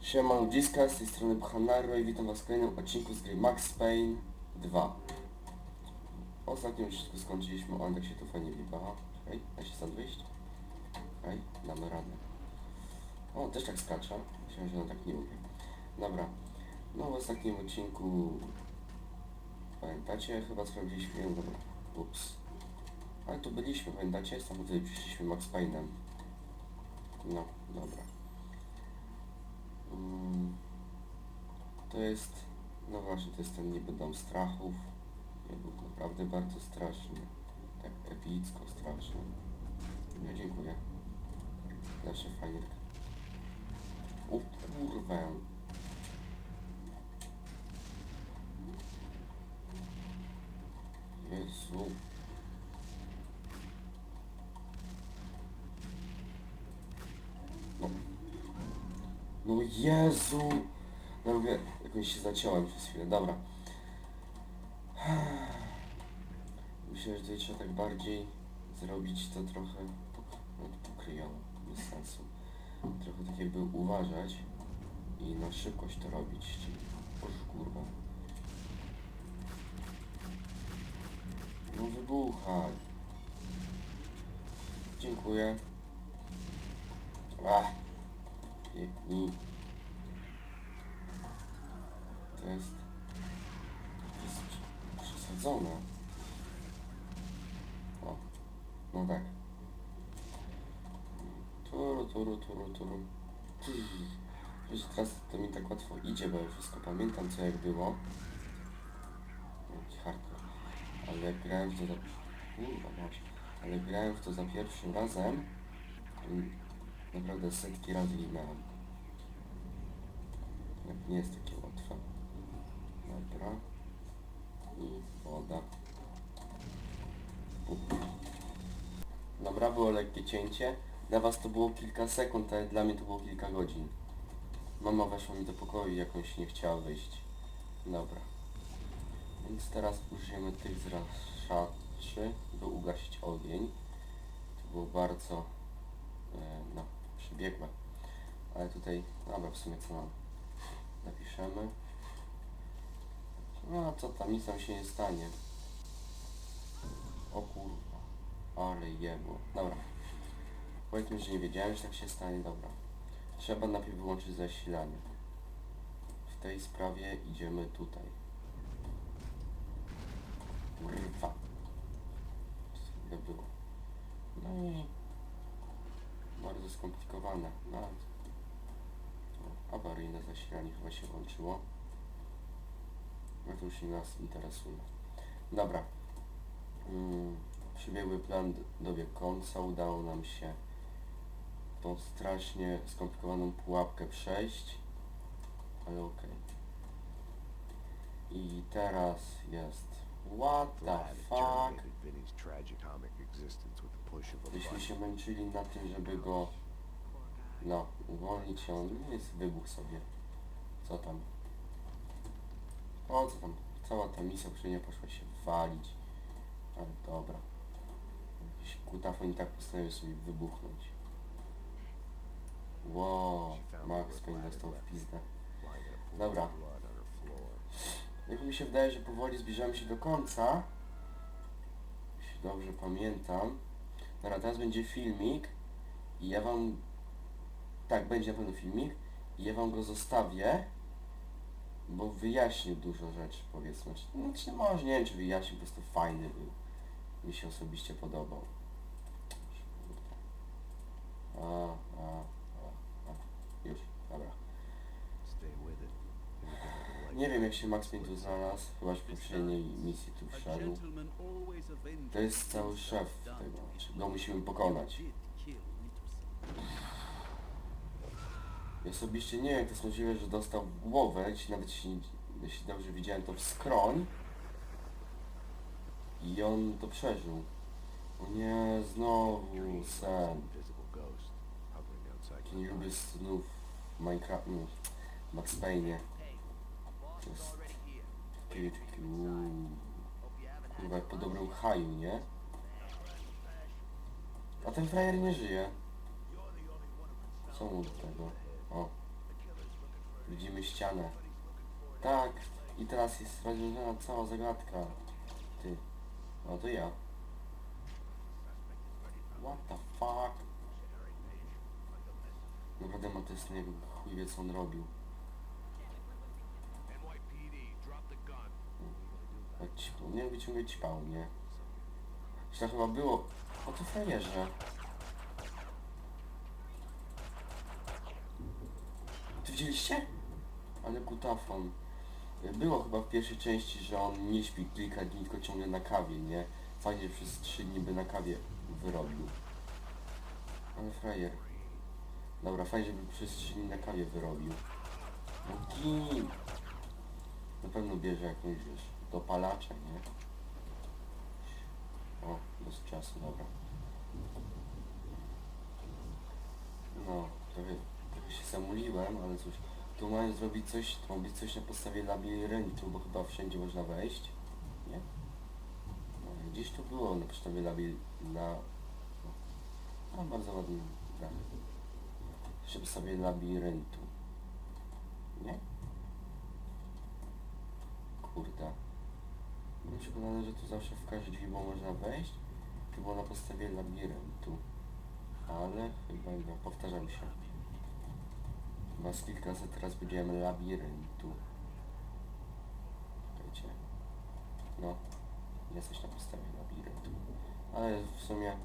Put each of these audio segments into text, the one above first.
Siema ludziska, z tej strony Bochanaro i witam was w kolejnym odcinku z gry Max Payne 2. W ostatnim odcinku skończyliśmy, on tak się tu fajnie wiebaha. Czekaj, da się stąd wyjść? Okej, damy radę. O, też tak skacze. Myślałem, że on tak nie umie. Dobra. No w ostatnim odcinku... Pamiętacie? Chyba sprawdziliśmy... Dobra. Ups. Ale tu byliśmy, pamiętacie? Tam tutaj przyszliśmy Max Payne'em. No, dobra. To jest, no właśnie, to jest ten niby dom strachów. Nie był naprawdę bardzo straszny. Tak epicko straszny. No dziękuję. Zawsze fajnie tak. O kurwę. Jezu. No. No Jezu! No mówię, jakoś się zaciąłem przez chwilę, dobra. Myślę, że tutaj trzeba tak bardziej zrobić to trochę no, pokryjowo, bez sensu. Trochę tak jakby uważać i na szybkość to robić. Czyli, boże kurwa. No wybuchaj. Dziękuję. Ach. I to jest, to jest przesadzone. O, no tak. Turu, turu, turu, turu. Wiesz, teraz to mi tak łatwo idzie, bo ja wszystko pamiętam co jak było. Hardcore. Ale jak grałem w to za... Kurwa, mać. Ale grałem w to za pierwszym razem, to naprawdę setki razy ginąłem. Jak nie jest takie. Dobra. I woda. Dobra, było lekkie cięcie. Dla was to było kilka sekund, ale dla mnie to było kilka godzin. Mama weszła mi do pokoju i jakoś nie chciała wyjść. Dobra. Więc teraz użyjemy tych zraszaczy, by ugasić ogień. To było bardzo, e, no, przebiegłe. Ale tutaj, dobra, w sumie co mam? Napiszemy. No, co tam, nic tam się nie stanie. O kurwa, ale jebło. Dobra. Powiedzmy, że nie wiedziałem, że tak się stanie, dobra. Trzeba najpierw wyłączyć zasilanie. W tej sprawie idziemy tutaj. Kurwa. Co było? No i bardzo skomplikowane. No, to awaryjne zasilanie chyba się włączyło. Nie nas interesuje. Dobra. Mm, przybiegły plan dobiegł końca. Udało nam się tą strasznie skomplikowaną pułapkę przejść. Ale okej. I teraz jest What the fuck? button. się męczyli na tym, żeby go no, uwolnić, on jest wybuch sobie. Co tam? O co tam? Cała ta misja nie poszła się walić. Ale dobra. Jakiś kutafon i tak postanowił sobie wybuchnąć. Wow, Max Payne w pizdę. Dobra. Jak mi się wydaje, że powoli zbliżamy się do końca. Jeśli dobrze pamiętam. Dobra, teraz będzie filmik i ja wam... Tak, będzie na pewno filmik i ja wam go zostawię, bo wyjaśnił dużo rzeczy, powiedzmy. No, czy może nie wiem, czy wyjaśnił, po prostu fajny był. Mi się osobiście podobał. A, a, a, a. Już, dobra. Nie wiem jak się Max Payne tu znalazł, chyba w poprzedniej misji tu wszedł. To jest cały szef tego, go musimy pokonać. Ja osobiście nie wiem to jest że dostał w głowę, jeśli nawet jeśli, jeśli dobrze widziałem to w skroń i on to przeżył. O nie, znowu sen. nie lubię snów w Minecraft, no, Max Payne. To jest jak po dobrym haju, nie? A ten frajer nie żyje. Co mu do tego? O. Widzimy ścianę. Tak, i teraz jest rozwiązana cała zagadka. Ty. No to ja. What the fuck? Naprawdę ma to jak chuj wie co on robił. Ćpał, nie jakby ciągle ćpał, nie? Że to chyba było... O to frajerze. Ty widzieliście? Ale kutafon. Było chyba w pierwszej części, że on nie śpi kilka dni, tylko ciągle na kawie, nie? Fajnie przez trzy dni by na kawie wyrobił. Ale frajer. Dobra, fajnie, żeby przez trzy dni na kawie wyrobił. No? Na pewno bierze jakąś, wiesz, dopalacza, nie? O, bez czasu, dobra. No, trochę, trochę się zamuliłem, ale cóż. Tu mają zrobić coś, ma być coś na podstawie labiryntu, bo chyba wszędzie można wejść. Nie? No, gdzieś tu było na podstawie labi... na... No, bardzo ładny brak. Na podstawie labiryntu. Nie? Kurde. Byłem przekonany, że tu zawsze w każde drzwi można wejść. To było na podstawie labiryntu. Ale chyba nie, powtarzam się. Kilka razy teraz powiedziałem labiryntu. Wiecie. No. Jesteś na podstawie labiryntu. Ale w sumie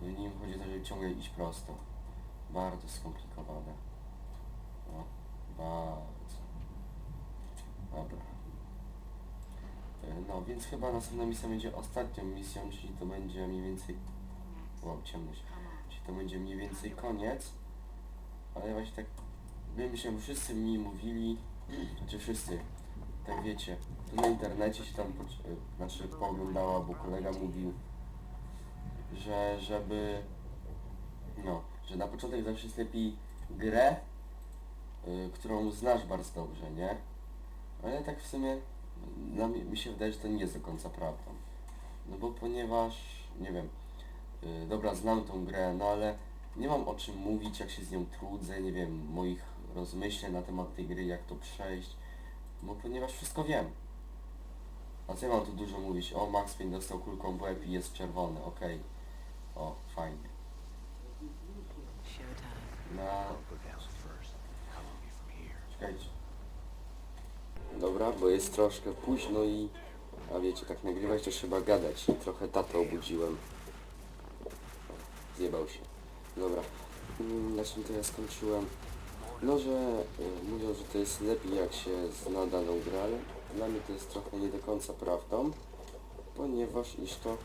w nim chodzi o to, żeby ciągle iść prosto. Bardzo skomplikowane. No. Bardzo. Dobra. No, więc chyba następna misja będzie ostatnią misją, czyli to będzie mniej więcej... Wow, ciemność. Czyli to będzie mniej więcej koniec. Ale właśnie tak... Wiem, że wszyscy mi mówili, czy wszyscy, tak wiecie, to na internecie się tam, znaczy pooglądała, bo kolega mówił, że żeby... No, że na początek zawsze jest lepiej grę, y, którą znasz bardzo dobrze, nie? Ale tak w sumie dla mnie, mi się wydaje, że to nie jest do końca prawdą. No bo ponieważ, nie wiem, y, dobra, znam tą grę, no ale nie mam o czym mówić, jak się z nią trudzę, nie wiem, moich rozmyśleń na temat tej gry, jak to przejść, bo ponieważ wszystko wiem. A co ja mam tu dużo mówić? O, Max Payne dostał kulką w łeb i jest czerwony, okej. O, fajnie. Na. Czekajcie. Dobra, bo jest troszkę późno i... A wiecie, tak nagrywać to trzeba gadać. Trochę tatę obudziłem. Zjebał się. Dobra. Mm, Na czym to ja skończyłem? No, że y, mówią, że to jest lepiej jak się zna daną grę, dla mnie to jest trochę nie do końca prawdą, ponieważ iż to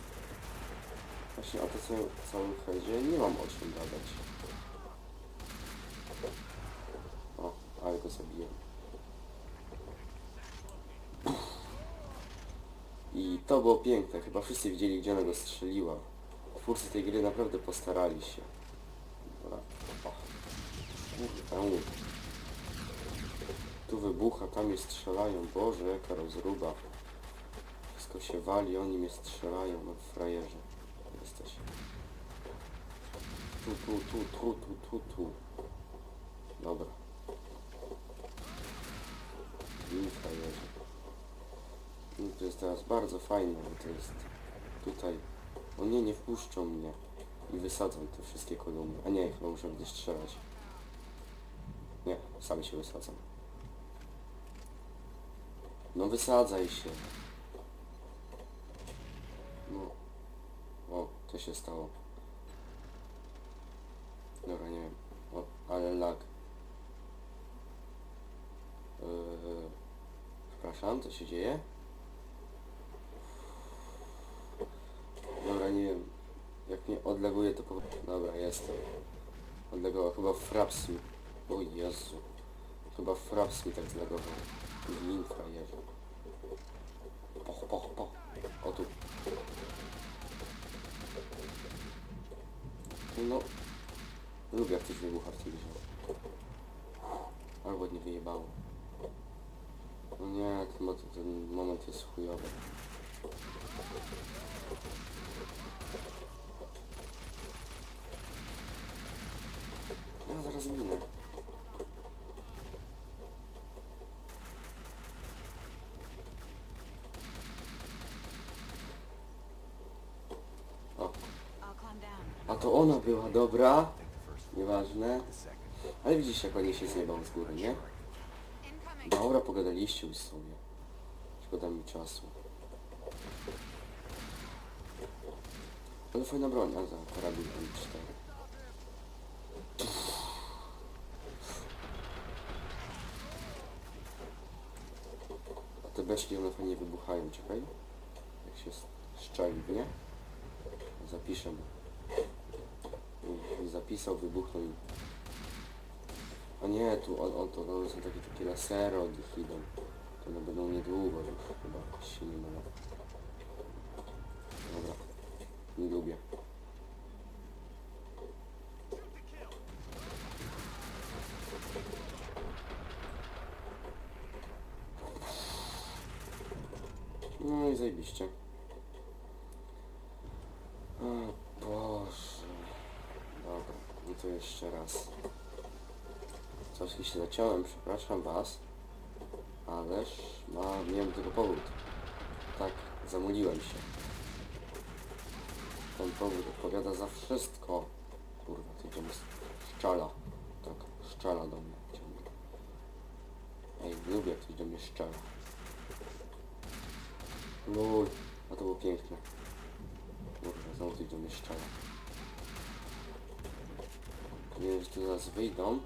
właśnie o to co całym chodzie nie mam o czym gadać. O, ale go zabiłem. I to było piękne, chyba wszyscy widzieli gdzie ona go strzeliła. Twórcy tej gry naprawdę postarali się. Tu wybucha, tam mnie strzelają. Boże, jaka rozruba. Wszystko się wali, oni mnie strzelają. No frajerze. Jesteś. Tu, tu, tu, tu, tu, tu, tu. Dobra. I frajerze. No to jest teraz bardzo fajne, bo to jest tutaj. O nie, nie wpuszczą mnie. I wysadzą te wszystkie kolumny. A nie, chyba muszę gdzieś strzelać. Nie, sami się wysadzą. No wysadzaj się. No. O, to się stało. Dobra, nie wiem. O, ale lag. Yy, przepraszam, co się dzieje? Dobra, nie wiem. Jak mnie odleguje to po... Dobra, jestem. Odlegował. Chyba fraps mi... O Jezu. Chyba fraps mi tak zlegował. Lin frajerze. Poch, poch, poch. O tu. No. Lubię jak coś wybucha w tej. Albo nie wyjebało. No nie, ten, ten moment jest chujowy. Ja zaraz minę. to ona była, dobra. Nieważne. Ale widzisz jak oni się zjebał z góry, nie? Dobra, pogadaliście już sobie. Szkoda mi czasu. Ale fajna broń, a za karabin M4. A te beczki one fajnie wybuchają, czekaj. Jak się szczeli, nie? Zapiszę. Zapisał, wybuchnął i a nie, tu on, on to one są takie takie lasery od nich idą. To one będą niedługo już chyba się nie mylę. Dobra. Nie lubię. No i zajebiście. O Boże. Dobra, no to jeszcze raz. Coś się zaciąłem, przepraszam was. Ależ ma, miałem tego powód. Tak, zamuliłem się. Ten powód odpowiada za wszystko. Kurwa, to idziemy szczela. Tak, szczela do mnie. ciągle. Ej, lubię jak ktoś do mnie szczela. Lul, a to było piękne. Kurwa, znowu ktoś do mnie szczela. Nie wiem, czy tu zaraz wyjdą.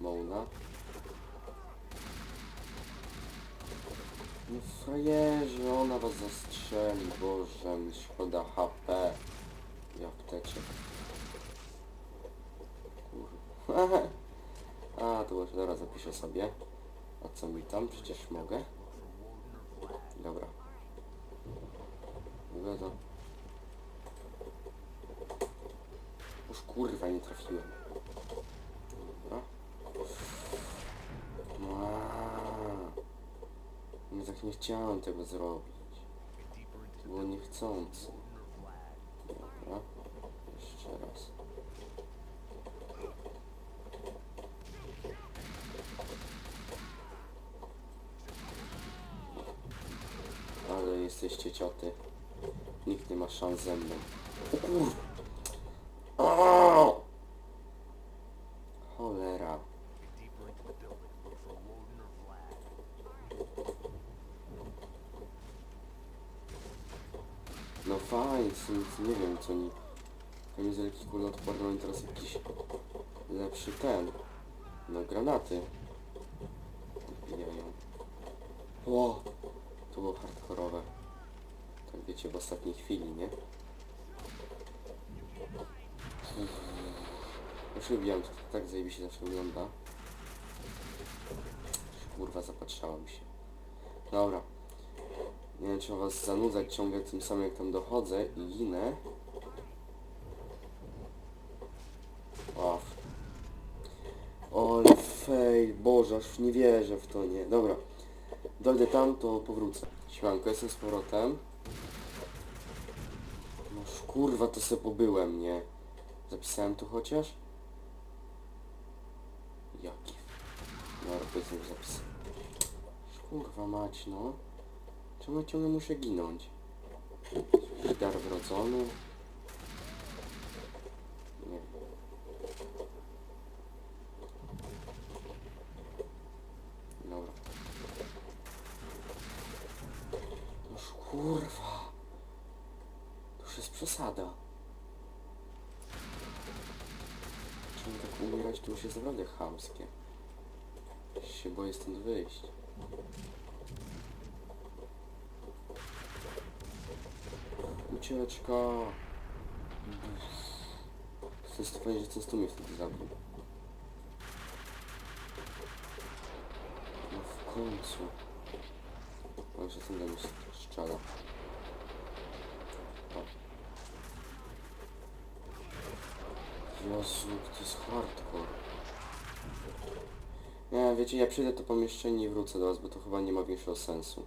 Mołna. No frajerzy, ona was zastrzeli, boże, mi szkoda HP. I apteczek. Kurwa. A, to właśnie, dobra, zapiszę sobie. A co mi tam? Przecież mogę. Dobra. Mówię to. Już kurwa nie trafiłem. Dobra. No tak nie chciałem tego zrobić. Było niechcący. Dobra. Jeszcze raz. Ale jesteście cioty. Nikt nie ma szans ze mną. O. or Vlad. No fajnie, nie wiem co oni... Kamizelki kuloodporne i teraz jakiś lepszy ten. No granaty. Odbijają. O! To było hardkorowe. Tak wiecie, w ostatniej chwili, nie? Już lubiłem, to tak zajebiście zawsze wygląda. Kurwa, zapatrzałem się. Dobra. Nie wiem, czy was zanudzać ciągle tym samym, jak tam dochodzę i ginę. O. Ale fej, boże, aż nie wierzę w to, nie. Dobra. Dojdę tam, to powrócę. Śmianko, jestem z powrotem. No kurwa, to se pobyłem, nie. Zapisałem tu chociaż? Jaki? Dobra, powiedzmy, zapisałem. Kurwa mać, no. Czemu ciągle muszę ginąć? Jakiś wrodzony? Nie. Dobra. Noż kurwa. To już jest przesada. Czemu tak już jest naprawdę chamskie. Się boję stąd wyjść. Ucieczka. Chcę stopnieć, że ten stu mnie wtedy zabił. No w końcu. O, że ten do mnie strzela. Jezu, to jest hardcore. Nie, wiecie, ja przyjdę to pomieszczenie i wrócę do was, bo to chyba nie ma większego sensu.